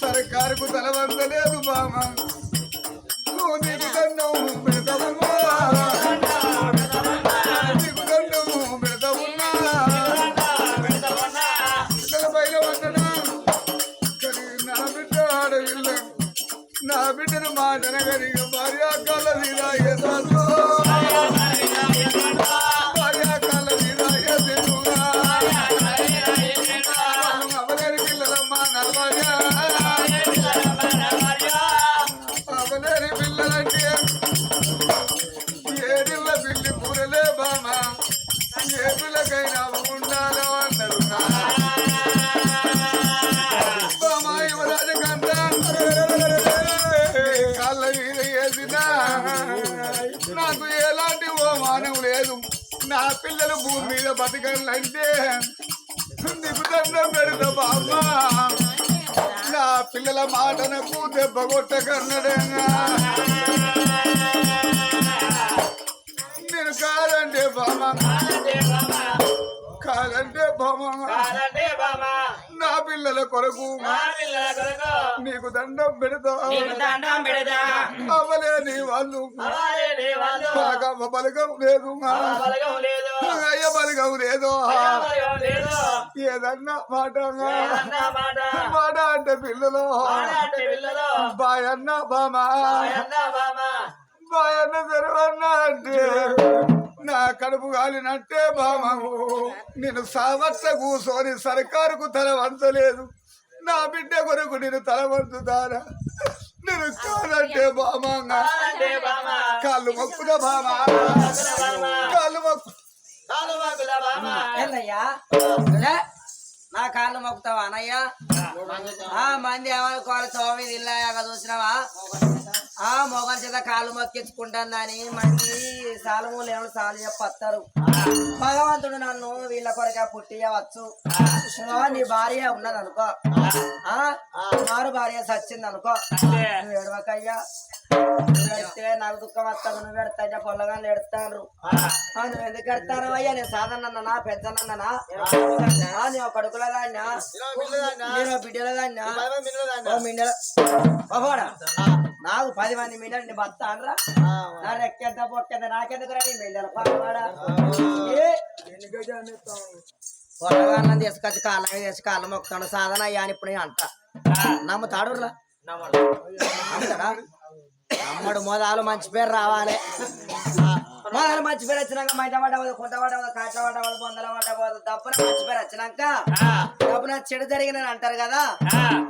సర్కారుకు తలవంతలేదు బామ. నువ్వు నీకు తన్నావు పెడతావమ్మా. పిల్లలు భూమి మీద బతకాలంటే నీకు దండం పెడతా బామ్మ. నా పిల్లల మాటనకు దెబ్బ కొట్టకన్నడంగా నేను కాదంటే బామ్మ. కాదంటే బామ్మ. నా పిల్లల కొరకు నీకు దండం పెడతా. అవ్వలేని వాళ్ళు. పలకమ్మ పలకం లేదు. అయ్య పలకం లేదు. ఏదన్నా మాట మాట. అంటే పిల్లలు. బాయన్న బామా. బాయన్న తెరవన్న అంటే నా కడుపు కాలినట్టే బామవు. నేను సావత్స కూసోని సర్కారుకు తల వంచలేదు. నా బిడ్డ కొరకు నేను తల వంచుతానా? నేను కాదంటే బామంగా కాళ్ళు మొక్కుద బామా. కాళ్ళు మొక్కు காலவாக்குல வாமா என்னையா? నా కాళ్ళు మొక్కుతావా అనయ్యా ఆ మంది ఏమనుకోవాలి తోమి ఇల్లాగా చూసినావా? ఆ మొగల చేత కాళ్ళు మొక్కించుకుంటుందని మంది సాలమూలు ఏమో సాలు చెప్పొస్తారు భగవంతుడు నన్ను వీళ్ళ కొరకే పుట్టియవచ్చు నీ భార్య ఉన్నది అనుకో మారు భార్య సచ్చింది అనుకో ఏడవకయ్యా. ఎడితే నాకు దుఃఖం వస్తాను నువ్వు ఎడతా పొల్లగాళ్ళు ఎడతాను నువ్వు ఎందుకు ఎడతాను అయ్యా నేను సాధనన్నా పెద్దనన్నా నేను కొడుకులదాన్నా నేను బిడ్డలదాన్నా ఓ మిండల బాబోడా నాకు పది మంది మిండలు నీ భర్త అనరా నా రెక్కెంత పొక్కెంత నాకెందుకు రా నీ మిండల పాడవాడా పొట్టగాళ్ళని తీసుకొచ్చి మీద వేసి కాళ్ళ మొక్కుతాడు. సాధన అయ్యా అని ఇప్పుడు నేను అంట. నమ్ముతాడా నమ్మడు. మొదలు మంచి పేరు రావాలి. మొదలు మంచి పేరు వచ్చినాక మైట పడవదు కుంట పడవదు కాట్ల పడవదు బొందల పడవదు తప్పున మంచి పేరు వచ్చినాక తప్పున చెడు జరిగిన అంటారు కదా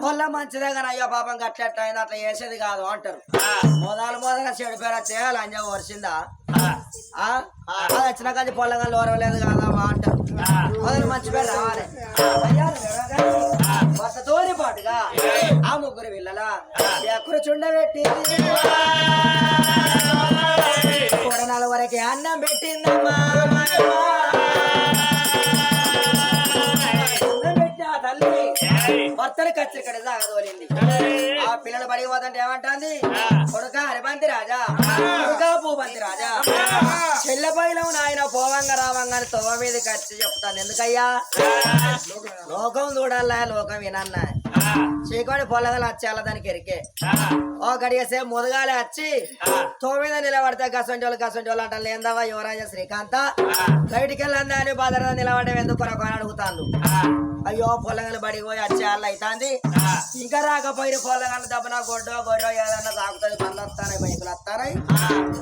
పొల్ల మంచిదే కానీ అయ్యో పాపం గట్లెట్ అయింది అట్లా చేసేది కాదు అంటారు. మొదలు మొదలు చెడు పేరు వచ్చే లంజ వరిసిందా? అది వచ్చినాక అది పొల్లగా ఓరవలేదు కాదా అంటారు. మొదలు మంచి పేరు రావాలి. అయ్యా, తోని పాటుగా ఆ. ముగ్గురు పిల్లల ఎక్కడ చుండబెట్టి వరకు అన్నం పెట్టిందమ్మా భర్తలు కచ్చి ఇక్కడ ఆ పిల్లలు బడికి పోతుంటే ఏమంటుంది? కొడుక హరిబంతి రాజా కొడుక పూబంతి రాజా. చెల్లెపైలం నాయన పోవంగ రావంగా తోవ మీద ఖర్చు చెప్తాను. ఎందుకయ్యా? లోకం చూడాలా లోకం వినన్నా. చీకటి పొలగలు వచ్చేయాల దానికి ఎరికే. ఓ గడిగేసే ముదగాలి వచ్చి తొమ్మిద నిలబడితే గసంటోళ్ళు గసంటోళ్ళు అంట లేందవా యువరాజ శ్రీకాంత బయటికి వెళ్ళందా అని బాధ నిలబడే ఎందుకు కొరకు అని అడుగుతాను అయ్యో పొలగలు పడిపోయి పోయి వచ్చేయాలి అవుతుంది ఇంకా రాకపోయిన పొలగలు దెబ్బన గొడ్డో గొడ్డో ఏదన్నా తాగుతుంది పనులు వస్తాయి బైకులు వస్తాయి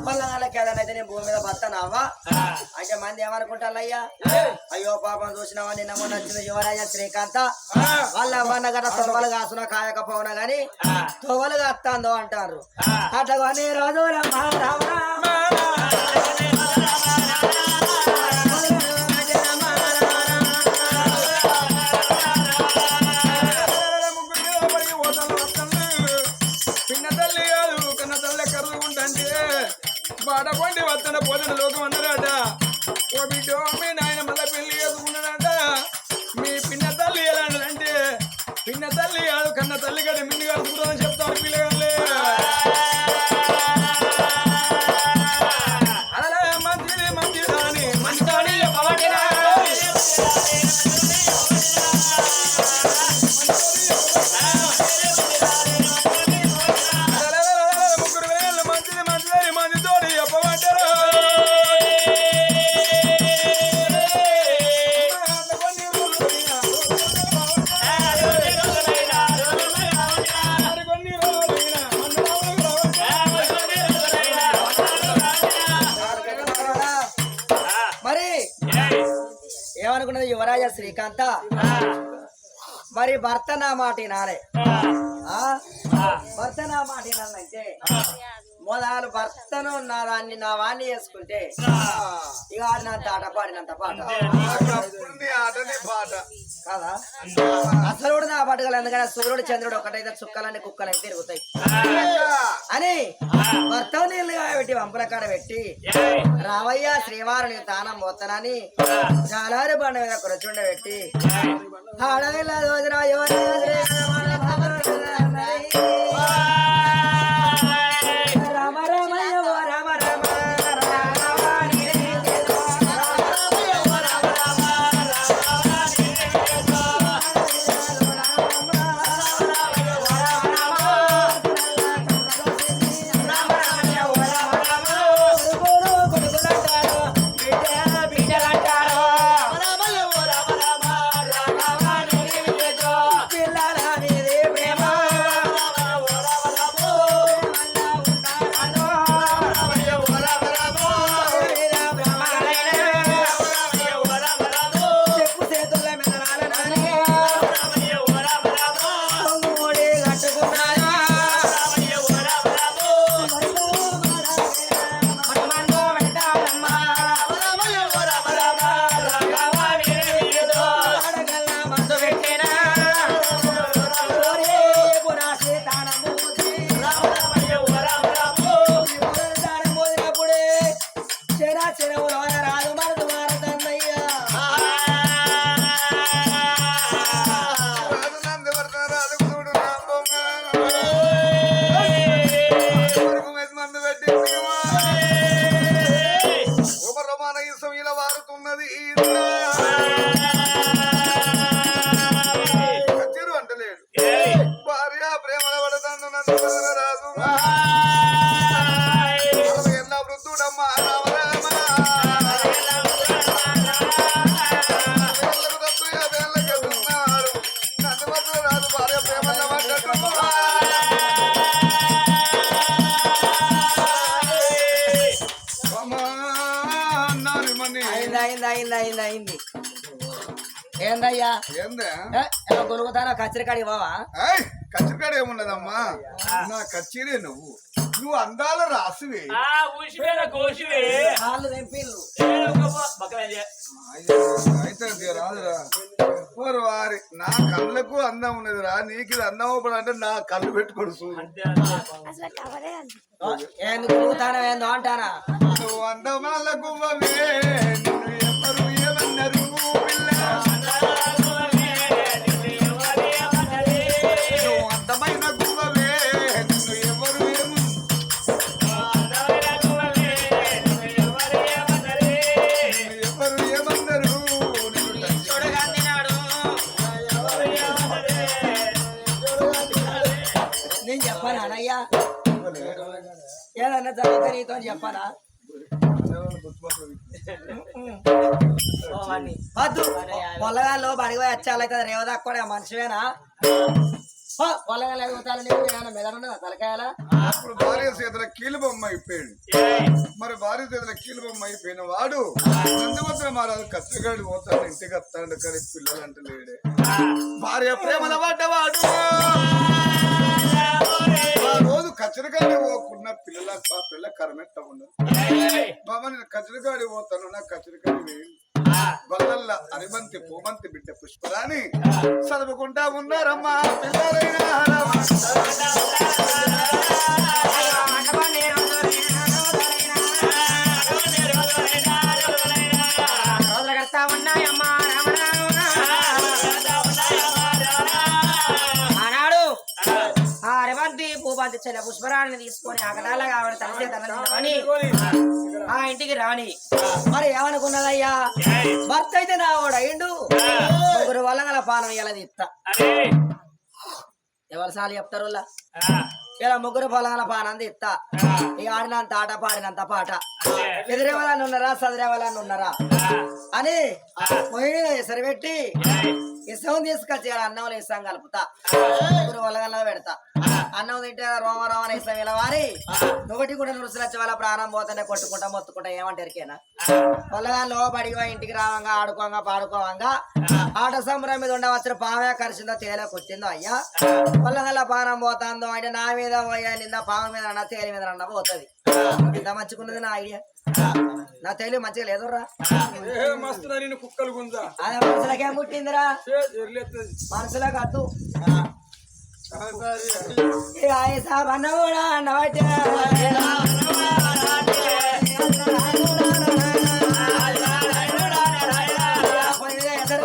పొలగాళ్ళకి ఏదైనా అయితే నేను భూమి మీద బతానావా అంటే మంది ఏమనుకుంటారు అయ్యా? అయ్యో పాపం చూసినావా నిన్న మొన్న వచ్చిన యువరాజ శ్రీకాంత. వాళ్ళ అవ్వన్న గట తొవ్వలు కాసున కాయకపోవునా గాని తొవ్వలు కాస్తాందో అంటారు. అట్లా కొన్ని రోజుల పిన్న రావయ్య మరి భర్త నా మాట నానే భర్త నా మాట అంటే మొదలు భర్తను నా దాన్ని నా వాణ్ణి చేసుకుంటే. ఇక ఆడినంత ఆట పాడినంత పాట. కాదా? అసలు కూడా నా పట్టుకలు ఎందుకంటే సూర్యుడు చంద్రుడు ఒకటైతే చుక్కలన్నీ కుక్కలు తిరుగుతాయి. అని భర్త నీళ్ళు పెట్టి వంపుల కాడ పెట్టి రావయ్య శ్రీవారుని తానం పోతానని జాలారి బండ మీద కూర్చుండ పెట్టి రోజున ఎవరు ఏ, గొలుగుతానా కచ్చరికాడికి బావా కచ్చిరికాడ ఏమున్నదమ్మా? నా కచ్చిరే నువ్వు. నువ్వు అందాల రాసివి అయితే రాదురా. వారి? నా కళ్ళకు అందం ఉన్నదిరా. నీకు ఇది అందం అవ్వడం అంటే నా కళ్ళు పెట్టుకోడు నువ్వు అందమాల గువ్వవే. నిన్ను ఎవరు ఏమన్నారు? పిల్ల. చెప్పానా వద్దు. పొలగాల్లో బడిగా వచ్చాలైతే రేవదాక్కునే మనిషివేనా? పొలగాలు ఎదుగుతాను నీకు? ఏమైనా మెదడున్నదా తలకాయలా? అప్పుడు భార్య చేతుల కీలు బొమ్మ అయిపోయాడు మరి భార్య చేతుల కీలు బొమ్మ అయిపోయిన వాడు నందివద్ర మహారాజు కచ్చగాడి పోతాడు ఇంటికి వస్తాడు కానీ పిల్లలు అంటే లేడే. భార్య ప్రేమల పడ్డవాడు. కచ్చరగాడి పోకున్న పిల్లల ఆ పిల్ల కరమెత్త ఉండదు బాబా నేను కచ్చరగాడి పోతాను నా కచ్చరగాడి వేయండి అరిబంతి పూమంతి బిడ్డ పుష్పరాని చదువుకుంటా ఉన్నారమ్మా పిల్లలైనా చెల్ల పుష్పరాణిని తీసుకొని అగడాల కావడం తలసే తలని ఆ ఇంటికి రాని మరి ఏమనుకున్నదయ్యా? భర్త అయితే నా వాడు అయిండు ముగ్గురు వల్ల గల పానం ఇలా తీస్తా ఎవరు సార్లు చెప్తారు ఇలా ముగ్గురు పొలాల పానంది తీస్తా ఈ ఆడినంత ఆట పాడినంత పాట. ఎదురేవాలని ఉన్నారా చదిరేవాళ్ళని ఉన్నారా అని మొయిని సరిపెట్టి ఇసం తీసుకొచ్చి అన్నంలో ఇసం కలుపుతా. ముగ్గురు వలగల్లా పెడతా. అన్నం తింటే రోమ రోమ ఇస్తాం ఇలా వారి. ఒకటి కూడా నురుసులచ్చ వాళ్ళ ప్రాణం పోతుంటే కొట్టుకుంటా మొత్తుకుంటా ఏమంటారు కేనా పొల్లగాల్లో బడిగా ఇంటికి రావంగా ఆడుకోంగా పాడుకోవంగా ఆట సంబరం మీద ఉండవచ్చిన పామే కరిసిందో తేలే కొట్టిందో అయ్యా? పొల్లగల్ల పానం పోతాందో అంటే నా మీద పోయాలిందా పాము మీద అన్న తేలి మీద అన్న పోతుంది. ఇంత మంచుకున్నది నా ఐడియా. నా తేలి మంచిగా లేదురా ఏ మస్తు నేను కుక్కలు గుంజా. అదే పుట్టిందిరా. మనసులకు అద్దు. సరే. ఇక ఐసా అన్న కూడా అన్నబట్టే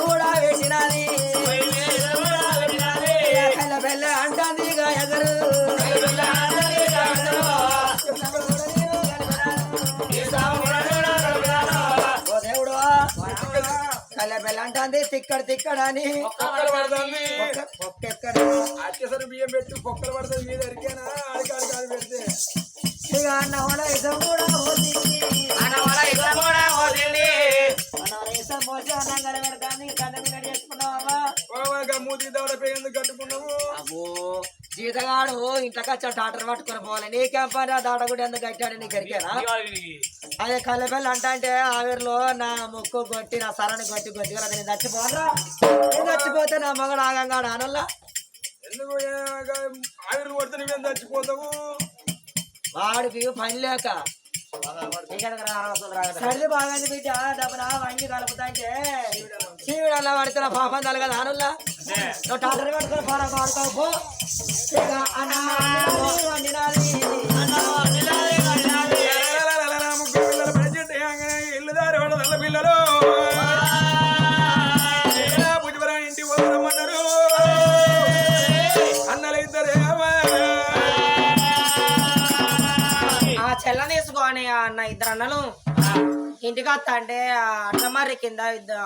కూడా ఇక బెల్ల తిక్కడు అత్యసరి బియ్యం పెట్టి కుక్కలు పడుతుంది మీద ఎరికేనా అడికాడు కాదు పెడితే. ఇక అన్న కూడా ఇసం కూడా పోతుంది మనవల ఇట్లా కూడా పోతుంది మన ఇసం పోసి అన్నం కడ పెడతాను కళ్ళ మీద చేసుకున్నావా ఓవగా మూతి దవడ పేరు కట్టుకున్నావు? అబ్బో జీతగాడు ఇంట్లోకి వచ్చా టాటర్ పట్టుకొని పోవాలి. నీకేం పని ఆ దాటగుడి ఎందుకు కట్టాడు? నీకు ఎరికేనా అదే కళ్ళబెల్లి అంట అంటే ఆవిరిలో నా ముక్కు కొట్టి నా సరని కొట్టి కొట్టి నేను చచ్చిపోనరా నేను చచ్చిపోతే నా మగడు ఆగంగాడు అనల్లా ఎందుకు ఆవిరి కొడితే నువ్వేం చచ్చిపోతావు? వాడికి పని లేక. సర్ది బాగానే బిడ్డ డబ్బున వంగి కలుపుతా అంటే. పడితే పాపం అనల్లా? నువ్వు టాటర్ పట్టుకొని పోరా పాడుకోవు అన్న వండినాది, ఇద్దరు అన్నలు ఇంటికి వస్తా అంటే అన్నమారి కింద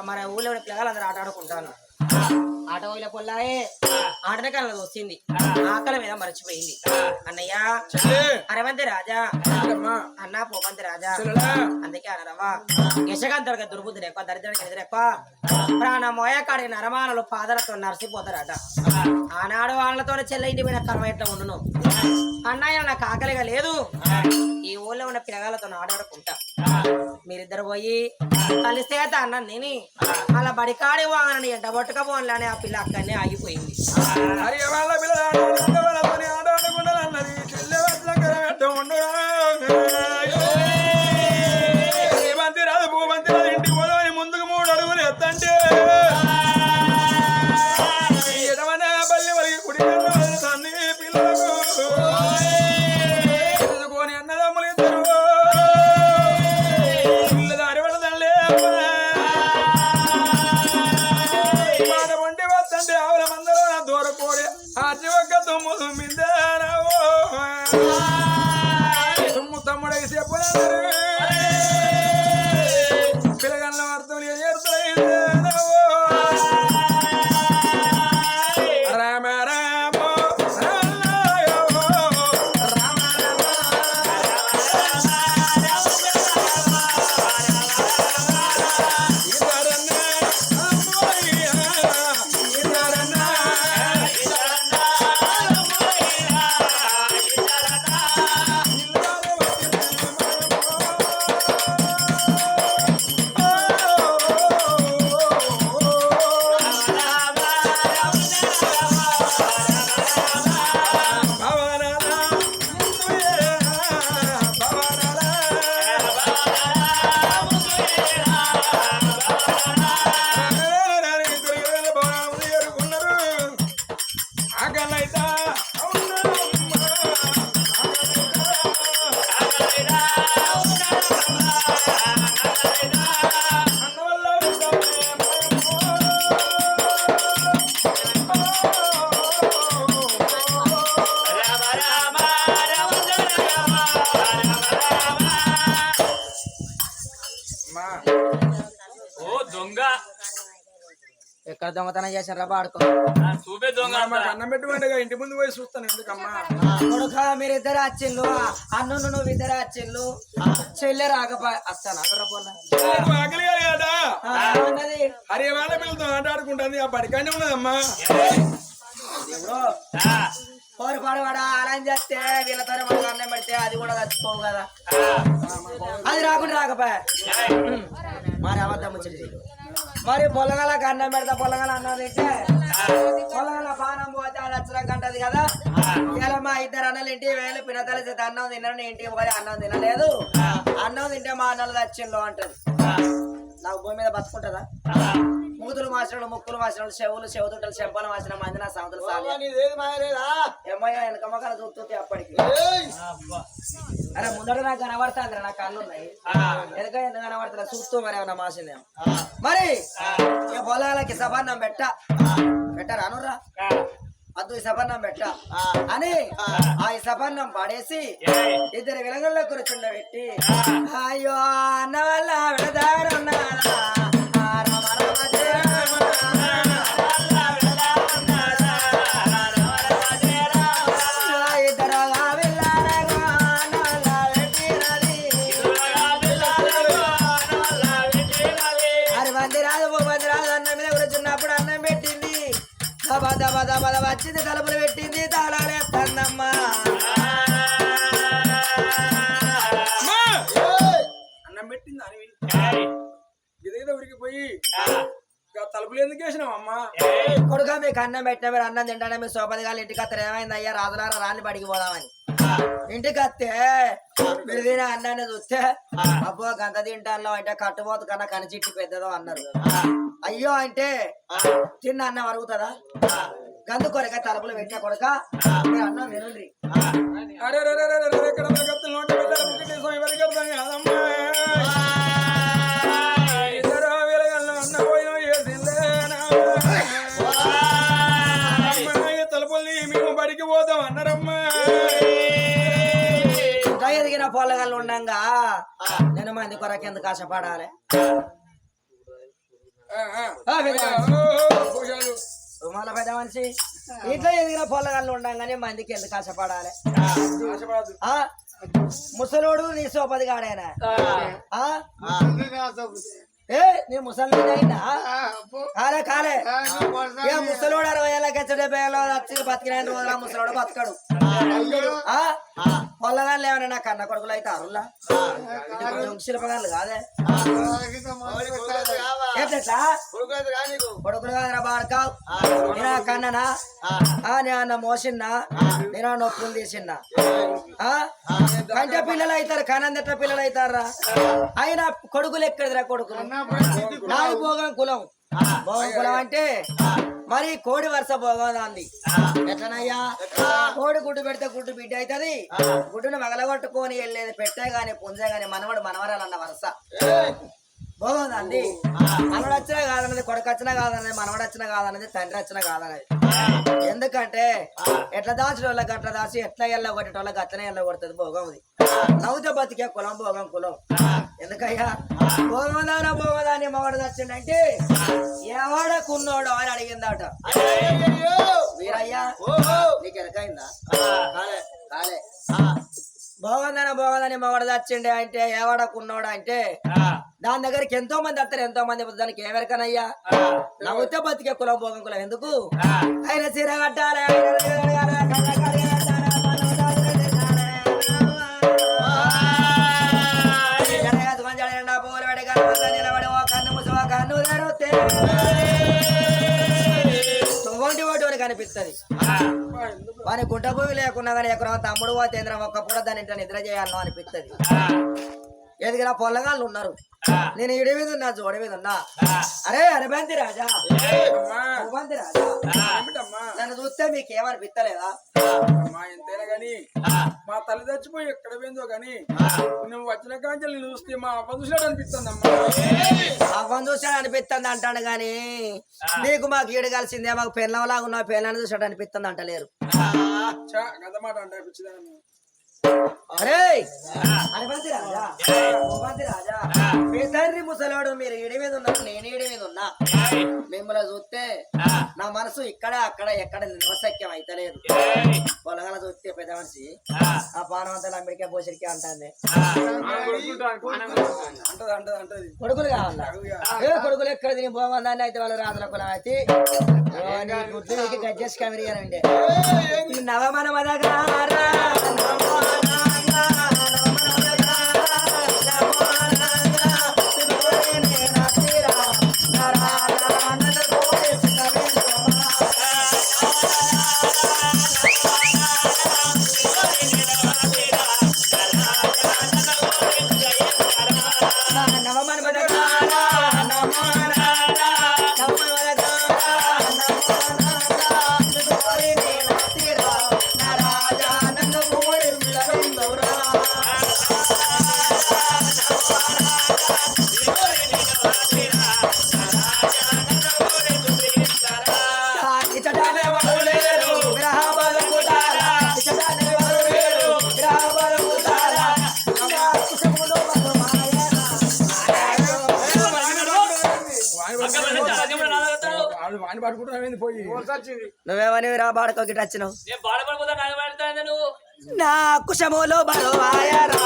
మన ఊళ్ళో ఉన్న పిల్లలు అందరూ ఆట ఆడుకుంటాను ఆట ఊళ్ళో పొల్లాయే ఆటనే కళ్ళది వచ్చింది ఆకలి మీద మర్చిపోయింది. అన్నయ్య అరవంతి రాజా అన్న పోవంతి రాజా అందుకే అనరవా దుర్బుద్ధుడు ఎక్కువ దరిద్రుడికి ఎదురు ఎక్కువ ప్రాణమోయ కాడి నరమానలు పాదలతో నరిసిపోతారట. ఆనాడు వాళ్ళతో చెల్ల ఇంటి మీద కర్మ ఎట్లా ఉండును? అన్నయ్య నాకు ఆకలిగా లేదు. ఈ ఉన్న పిల్లగాళ్ళతో ఆడాడుకుంటా. మీరిద్దరు పోయి కలిస్తే అన్న నేని. అలా బడికాడి వాగనని ఎంట పట్టుకపోన్లానే ఆ పిల్ల అక్కడనే ఆగిపోయింది. దొంగతనం చూపే దొంగ అంట. అన్నం పెట్టుకుంటే ఇంటి ముందు పోయి చూస్తాను ఎందుకమ్మా? కొడుక మీరిద్దరు అన్ను నువ్వు ఇద్దరు వచ్చిండ్రు చెల్లె రాకపో వస్తాను ఆకలి కదా? వాళ్ళ ఆట ఆడుకుంటుంది ఆ పడికానే ఉన్నదమ్మా. పోరు పడవాడ అలా చేస్తే వీళ్ళతో అన్నం పెడితే అది కూడా చచ్చిపోవు కదా. అది రాకుండా రాకపోయా మరి అబద్ధం వచ్చింది మరి పొలగలకు అన్నం పెడతా పొలంగల అన్నం తింటే పొలగల పానం పోతే అది అచ్చరం కంటది కదా. ఇలా మా ఇద్దరు అన్నలు ఇంటికి వేలు పినతల అన్నం తిన్నాను ఇంటికి పోయి అన్నం తినలేదు. అన్నం తింటే మా అన్నలు తెచ్చిండు అంటది. నాకు భూమి మీద బతుకుంటుందా? మూతులు మాసినాడు ముక్కులు మాసినాడు చెవులు చెవుతుంటలు చెంపలు మాసిన మంది నా సంవత్సరం ఏమయ్యా వెనక మొక్కలు చూస్తుంది అప్పటికి? అరే ముందర నాకు కనబడుతుంది నాకు కళ్ళు ఉన్నాయి వెనక ఎందుకు కనబడుతున్నా చూస్తూ మరి ఏమన్నా మాసిందేమో. మరి పొలాలకి సబన్నం పెట్ట. పెట్టరా అనురా అద్దు ఈ సబన్నం పెట్ట. అని ఆ. ఈ సబన్నం పడేసి ఇద్దరు విలగల్లో కూర్చుండ పెట్టి అయ్యో అన్న వల్ల విడదారున్నారా దబ దబ వచ్చింది తలుపులు పెట్టింది తాళాలేస్తుందమ్మా అమ్మా! అన్నం పెట్టింది అని తలుపులు ఎందుకు వేసినావు అమ్మా? కొడుక మీకు అన్నం పెట్టిన మీరు అన్నం తింటానే మీ సోపది గారు ఇంటికి అత్తరు ఏమైంది అయ్యా? రాజులారా రాని బడికి పోదామని. ఇంటికి వస్తే మీరు తినే అన్నాన్ని చూస్తే అబ్బో గంత తింటాను అంటే కట్టుపోతు కన్నా కనిచిట్టి పెద్దదో అన్నారు. అయ్యో అంటే తిన్న అన్నం అరుగుతుందా? గందు కొరక తలుపులు పెట్టిన కొడుక మీరు అన్నం వినండి అరే తలుపుల్ని మేము బడికి పోతాం అన్నారమ్మా. ఎదిగిన పొలగలు ఉండంగా నేను మంది కొరకు ఎందుకు ఆశపడాలి? ఆ, ఆ. ఆ, పెద్ద మనిషి ఇంట్లో ఎదిగిన పొలగళ్ళు ఉండంగానే మందికి ఎందుకు ఆ ముసలోడు నీ సోపది గాడేనా ఆ. ఏ నీ ముసలి అయినా కాలే కాలే. ఇక ముసలోడు అరవై ఏళ్ళ డెబ్బై ఏళ్ళ వచ్చి బతికిన రోజుల ముసలోడు బతకడు. ఆ పొల్లగాళ్ళు ఏమైనా నా కన్న కొడుకులు అయితే అరుల్లా? శిల్పగాళ్ళు కాదే? ఎట్లా కొడుకులు కాదురా బాడకావు. నేను ఆ కన్ననా? ఆ. నేను మోసిన్నా నేను నొప్పులు తీసిన్నా ఆ? కంటే పిల్లలు అవుతారు కనందట పిల్లలు అవుతారా అయినా కొడుకులు ఎక్కడిదిరా కొడుకులు? నాది భోగం కులం. భోగం కులం అంటే మరి కోడి వరుస భోగం అంది. ఎట్లనయ్యా? కోడి గుడ్డు పెడితే గుడ్డు బిడ్డ అవుతుంది గుడ్డును మగలగొట్టుకొని వెళ్ళేది పెట్టే గాని పుంజే గాని మనవడు మనవరాలు అన్న వరుస బాగుంది అండి మనవడు వచ్చినా కాదన్నది కొడుకు వచ్చినా కాదన్నది మనవడు వచ్చినా కాదన్నది తండ్రి వచ్చినా కాదన్నది ఎందుకంటే ఎట్లా దాచిన వాళ్ళకి అట్లా దాచి ఎట్లా ఎల్ల కొట్టేట వాళ్ళకి అట్లనే ఎల్ల కొడుతుంది భోగం అది. నవ్వుతో బతికే కులం భోగం కులం. ఎందుకయ్యా? భోగదాన భోగదాని మగడు వచ్చిండంటే ఎవడకున్నోడు అని అడిగిందట. వీరయ్యా నీకు ఎరకైందా కాలే కాలే. భోగందన భోగందని మొగడు చచ్చిండే అంటే ఏవాడకున్నాడు అంటే దాని దగ్గరికి ఎంతో మంది వస్తారు ఎంతో మంది. దానికి ఏమెరకనయ్యా నవ్వుతే బతికే కులం భోగం కులం. ఎందుకు? ఆయన చీర కట్టాలి అనిపిస్తుంది వాని గుంట భూమి లేకున్నా కానీ ఎక్కడ తమ్ముడు పోతేంద్రం ఒక్కప్పుడు దాని ఇంట్లో నిద్ర చేయాలను అనిపిస్తుంది ఎదిగిన పొల్లగాళ్ళు ఉన్నారు. నేను ఇడి మీద ఉన్నా జోడి మీద ఉన్నా. అరే అరబంతి రాజా. అమ్మా. అరబంతి రాజా. నన్ను చూస్తే మీకు ఏమనిపిస్తలేదా అమ్మా ఎంతైనా గాని? మా తల్లి చచ్చిపోయి ఎక్కడ పోయిందో గాని నువ్వు వచ్చిన కాంచెలు నేను చూస్తే మా అవ్వ చూసినట్టు అనిపిస్తుంది అమ్మా అవ్వని చూసాడు అనిపిస్తుంది అంటాడు గాని నీకు మాకు ఈడు కలిసిందే మాకు పెళ్ళంలాగా ఉన్న పెళ్ళని చూసాడు అనిపిస్తుంది అంటలేరు. మాట అంటే పిచ్చిదాన్ని ముసలాడు మీరు ఇడి మీద ఉన్నారు నేను ఇడి మీద ఉన్నా. మిమ్మల్ని చూస్తే నా మనసు ఇక్కడ అక్కడ ఎక్కడ నివసక్యం అయితలేదు. పొలగల చూస్తే పెద్ద మనిషి ఆ పానవంతలు అమెరికా పోసరికి అంటాంది. అంటది అంటది అంటది. కొడుకులు కావాలా? ఏ కొడుకులు ఎక్కడ తిని పోమందాన్ని అయితే వాళ్ళు రాజుల కులం అయితే? గుడ్డు గజ్జేసి కమిరిగానండి i'm Oh, man, man, నువ్వేమని రా వచ్చినావు? నాకు పెడతాను నువ్వు? నా కుశములో బలవాయరా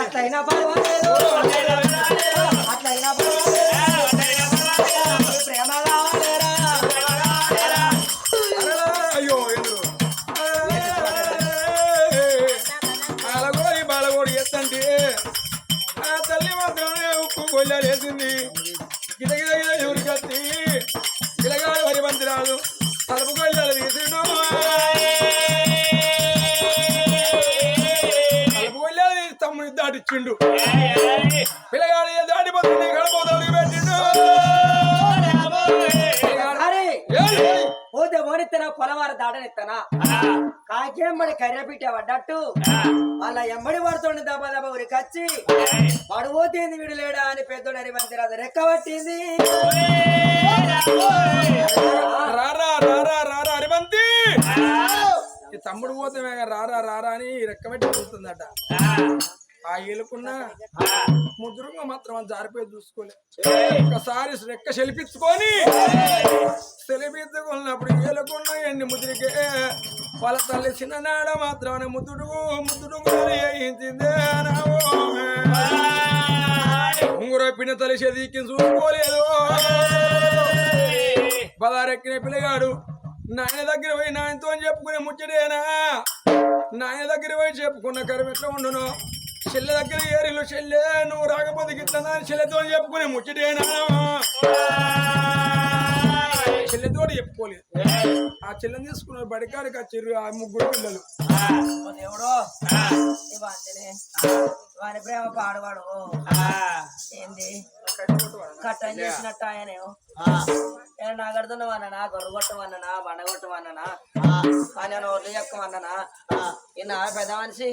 అట్లయినా పర్వాలేదు అట్లయినా పర్వాలేదు ప్రేమ కావాలేరా అయ్యో ఎందుకు బాలగోడి బాలగోడి ఎత్తంటే ఆ తల్లి మాత్రమే ఉప్పు గొల్లలేసింది గిద గిద గిద పిల్లగాడు ఏ దాటిపోతుంది గడపోతాడు పెట్టిండు! పోతే ఓడిత్తనా పొలవారు దాటనిత్తనా? కాకేంబడి పిట్ట పడ్డట్టు. వాళ్ళ ఎంబడి పడుతుండే దెబ్బ దెబ్బ ఉరికచ్చి. పడిపోతేంది వీడు లేడా అని పెద్దోడు అరివంతి రాదు రెక్క పట్టింది. తమ్ముడు పోతే రారా రారా అని రెక్కబెట్టి పోతుందట ఆ ఏలుకున్న ఆ. ముద్రంగా మాత్రం జారిపోయి చూసుకోలే. ఒకసారి రెక్క సెలిపించుకొని సెలిపించుకున్నప్పుడు ఏలుకున్న ఎన్ని ముద్రికే వాళ్ళ తల్లి చిన్ననాడ మాత్రం ముద్దుడు ముద్దుడు వేయించిందే ఉంగుర పిన్న తల్లి చదికి చూసుకోలేదు. పదారెక్కిన పిల్లగాడు నాయన దగ్గర పోయి నాయనతో చెప్పుకునే ముచ్చటేనా? నాయన దగ్గర పోయి చెప్పుకున్న కరం ఎట్లా ఉండును? చెల్లె దగ్గర ఏరిలో చెల్లె నువ్వు రాకపోతే గిట్లనా చెల్లెతో చెప్పుకునే ముచ్చటేనా? చెల్లెతో చెప్పుకోలేదు. ఆ చెల్లెని తీసుకున్న బడికాడికి వచ్చారు ఆ ముగ్గురు పిల్లలు. దేవుడో వాని ప్రేమ పాడవాడు. ఏంది? కట్టం చేసినట్టు ఆయన. నా కడుతున్నావన్నా గొర్రె కొట్టమన్నా బండ కొట్టమన్నా అని ఒర్లు చెక్కమన్నా ఈయన పెద్ద మనిషి.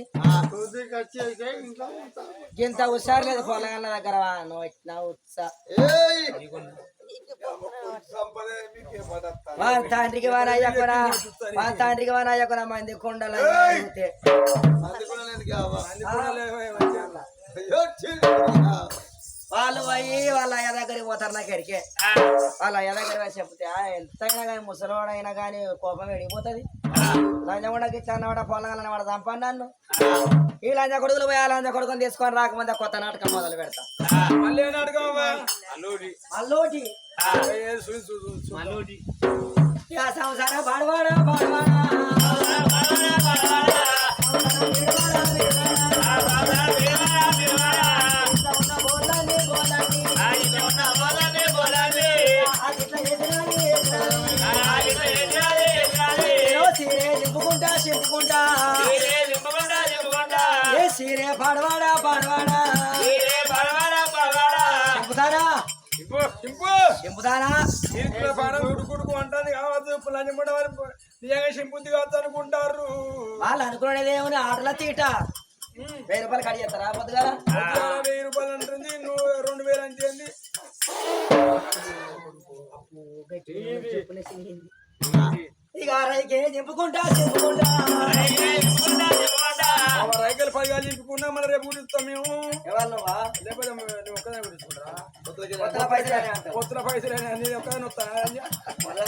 ఇంత హుషారు లేదు పొలగల్ల దగ్గర. నువ్వు ఇట్లా ఉత్సా. వాళ్ళ తండ్రికి వాన అయ్యకునా వాళ్ళ తండ్రికి వాన అయ్యకునా మంది కుండలు. వాళ్ళు పోయి వాళ్ళ అయ్య దగ్గరికి పోతారు నాకు ఎడికే. వాళ్ళ అయ్య దగ్గర పోయి చెప్తే "ఆ, ఎంతైనా కానీ ముసలివాడైనా కానీ కోపం ఎడిగిపోతుంది. లంజగొండకి ఇట్లా అన్నవాడ పొలంగాలని వాడు చంపండి నన్ను. ఈ లంజ కొడుకులు పోయి ఆ లంజ కొడుకుని తీసుకొని రాకముందే కొత్త నాటకం మొదలు పెడతా. చూడు. ఇక సంసారం పాడవాడా పాడవాడా. ఏ సీరే పాడవాడా పాడవాడా? చింపుతారా ఇంపు, ఇంపు. చింపుతారా ఇంట్లో పానం గుడుకుడుకు అంటుంది ఇప్పుడు లంచం వారి నిజంగా సింపుద్ది కావద్దు అనుకుంటారు. వాళ్ళు అనుకునేది ఏమని ఆటల తీట. వెయ్యి రూపాయలు కడి చేస్తారా? పొద్దుగా వెయ్యి రూపాయలు అంటుంది నువ్వు రెండు వేలు అంటే ఏంది? ఇక రైకే చింపుకుంటా చింపుకుంటా ఆ రైకలు పదివేలు నింపుకున్నా మళ్ళీ రేపు కూడా ఇస్తాం మేము లేకపోతే నువ్వు ఒక్కదాని కూడా తీసుకుంటారా కొత్తల పైసలు కొత్త పైసలు నేను ఒక్కదాని వస్తాను? మొదల